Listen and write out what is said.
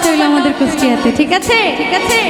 রইল আমাদের কুষ্টিয়াতে ঠিক আছে? ঠিক আছে।